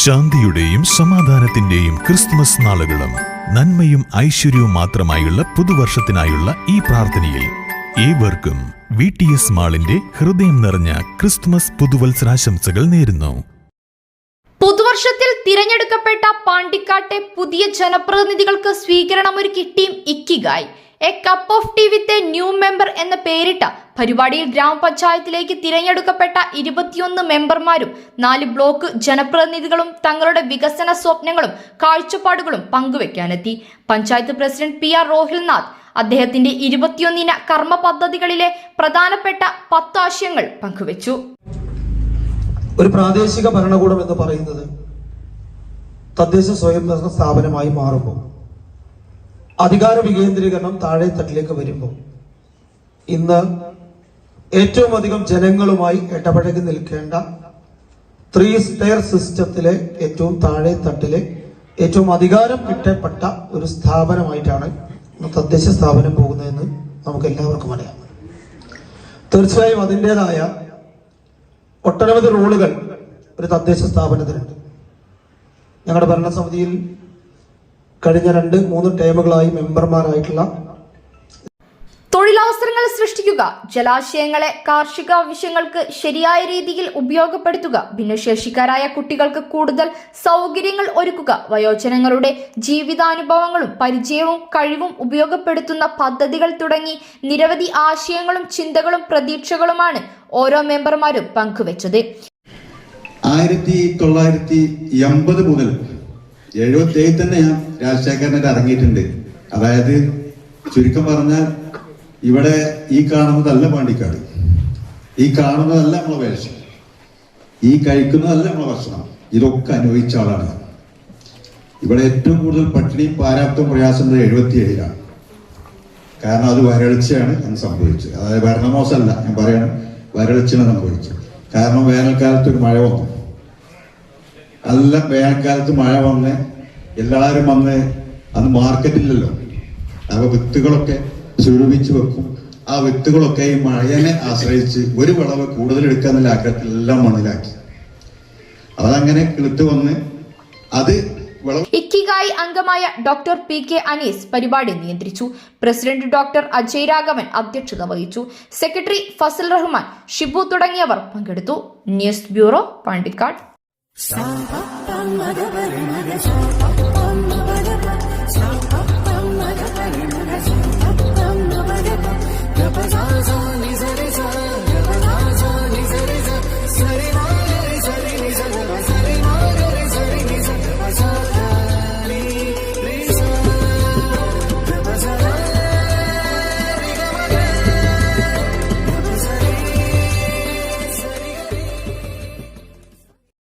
ശാന്തിയുടെയും സമാധാനത്തിന്റെയും ക്രിസ്തുമസ് നാളുകളും നന്മയും ഐശ്വര്യവും മാത്രമായുള്ള പുതുവർഷത്തിനായുള്ള ഈ പ്രാർത്ഥനയിൽ ഏവർക്കും വി ടി എസ് മാളിന്റെ ഹൃദയം നിറഞ്ഞ ക്രിസ്തുമസ് പുതുവത്സരാശംസകൾ നേരുന്നു. പുതുവർഷത്തിൽ തിരഞ്ഞെടുക്കപ്പെട്ട പാണ്ടിക്കാട്ടെ പുതിയ ജനപ്രതിനിധികൾക്ക് സ്വീകരണമൊരുക്കി team Ikigai. A cup of tea with a new member എന്ന പേരിട്ട പരിപാടിയിൽ ഗ്രാമപഞ്ചായത്തിലേക്ക് തിരഞ്ഞെടുക്കപ്പെട്ട ഇരുപത്തിയൊന്ന് മെമ്പർമാരും നാല് ബ്ലോക്ക് ജനപ്രതിനിധികളും തങ്ങളുടെ വികസന സ്വപ്നങ്ങളും കാഴ്ചപ്പാടുകളും പങ്കുവെക്കാനെത്തി. Panchayat president P R Rohilnath അദ്ദേഹത്തിന്റെ ഇരുപത്തിയൊന്നിന കർമ്മ പദ്ധതികളിലെ പ്രധാനപ്പെട്ട പത്ത് ആശയങ്ങൾ പങ്കുവച്ചു. ഒരു പ്രാദേശിക ഭരണകൂടം എന്ന് പറയുന്നത് തദ്ദേശ സ്വയംഭരണ സ്ഥാപനമായി മാറുമ്പോൾ അധികാര വികേന്ദ്രീകരണം താഴെ തട്ടിലേക്ക് വരുമ്പോൾ ഇന്ന് ഏറ്റവും അധികം ജനങ്ങളുമായി ഇടപഴകി നിൽക്കേണ്ട ത്രീ സ്റ്റെയർ സിസ്റ്റത്തിലെ ഏറ്റവും താഴെ തട്ടിലെ ഏറ്റവും അധികാരം കിട്ടപ്പെട്ട ഒരു സ്ഥാപനമായിട്ടാണ് തദ്ദേശ സ്ഥാപനം പോകുന്നതെന്ന് നമുക്ക് എല്ലാവർക്കും അറിയാം. തീർച്ചയായും അതിന്റെതായ ഒട്ടനവധി റോളുകൾ ഒരു തദ്ദേശ സ്ഥാപനത്തിനുണ്ട് ഞങ്ങളുടെ ഭരണസമിതിയിൽ കഴിഞ്ഞ രണ്ട് മൂന്ന് ടേമുകളായി മെമ്പർമാരായിട്ടുള്ള തൊഴിലവസരങ്ങൾ സൃഷ്ടിക്കുക ജലാശയങ്ങളെ കാർഷിക ആവശ്യങ്ങൾക്ക് ശരിയായ രീതിയിൽ ഉപയോഗപ്പെടുത്തുക ഭിന്നശേഷിക്കാരായ കുട്ടികൾക്ക് കൂടുതൽ സൗകര്യങ്ങൾ ഒരുക്കുക വയോജനങ്ങളുടെ ജീവിതാനുഭവങ്ങളും പരിചയവും കഴിവും ഉപയോഗപ്പെടുത്തുന്ന പദ്ധതികൾ തുടങ്ങി നിരവധി ആശയങ്ങളും ചിന്തകളും പ്രതീക്ഷകളുമാണ് ഓരോ മെമ്പർമാരും പങ്കുവച്ചത്. ആയിരത്തി തൊള്ളായിരത്തി എൺപത് മുതൽ എഴുപത്തി ഏഴ് തന്നെ ഞാൻ രാജശേഖരനായിട്ട് ഇറങ്ങിയിട്ടുണ്ട്. അതായത് ചുരുക്കം പറഞ്ഞാൽ ഇവിടെ ഈ കാണുന്നതല്ല പാണ്ടിക്കാട്. ഈ കാണുന്നതല്ല നമ്മളെ വേഷം. ഈ കഴിക്കുന്നതല്ല നമ്മളെ ഭക്ഷണം. ഇതൊക്കെ അനുഭവിച്ച ആളാണ് ഇവിടെ ഏറ്റവും കൂടുതൽ പട്ടിണിയും പാരാപ്തവും പ്രയാസം എഴുപത്തി ഏഴിലാണ് കാരണം അത് വരൾച്ചയാണ് അന്ന് സംഭവിച്ചത്. അതായത് ഭരണമോശമല്ല ഞാൻ പറയണം വരൾച്ചയാണ് സംഭവിച്ചത്. കാരണം വേനൽക്കാലത്ത് ഒരു മഴ വന്നു. നല്ല വേനൽക്കാലത്ത് മഴ വന്ന് എല്ലാവരും വന്ന് അന്ന് മാർക്കറ്റില്ലല്ലോ അപ്പൊ വിത്തുകളൊക്കെ ചുരുവിച്ച് വെക്കും. ആ വിത്തുകളൊക്കെ ഈ മഴയെ ആശ്രയിച്ച് ഒരു വിളവ് കൂടുതൽ എടുക്കാന്നുള്ള ആഗ്രഹത്തിൽ എല്ലാം മണ്ണിലാക്കി. അതങ്ങനെ കിളുത്ത് വന്ന് അത് ഇക്കിഗായി അംഗമായ ഡോക്ടർ പി കെ അനീസ് പരിപാടി നിയന്ത്രിച്ചു. പ്രസിഡന്റ് ഡോക്ടർ അജയ് രാഘവൻ അധ്യക്ഷത വഹിച്ചു. സെക്രട്ടറി ഫസൽ റഹ്മാൻ ഷിബു തുടങ്ങിയവർ പങ്കെടുത്തു. News bureau Pandikkad. சாப்பான் மகபரி மக சாப்பான் மகபரி சாப்பான் மகபரி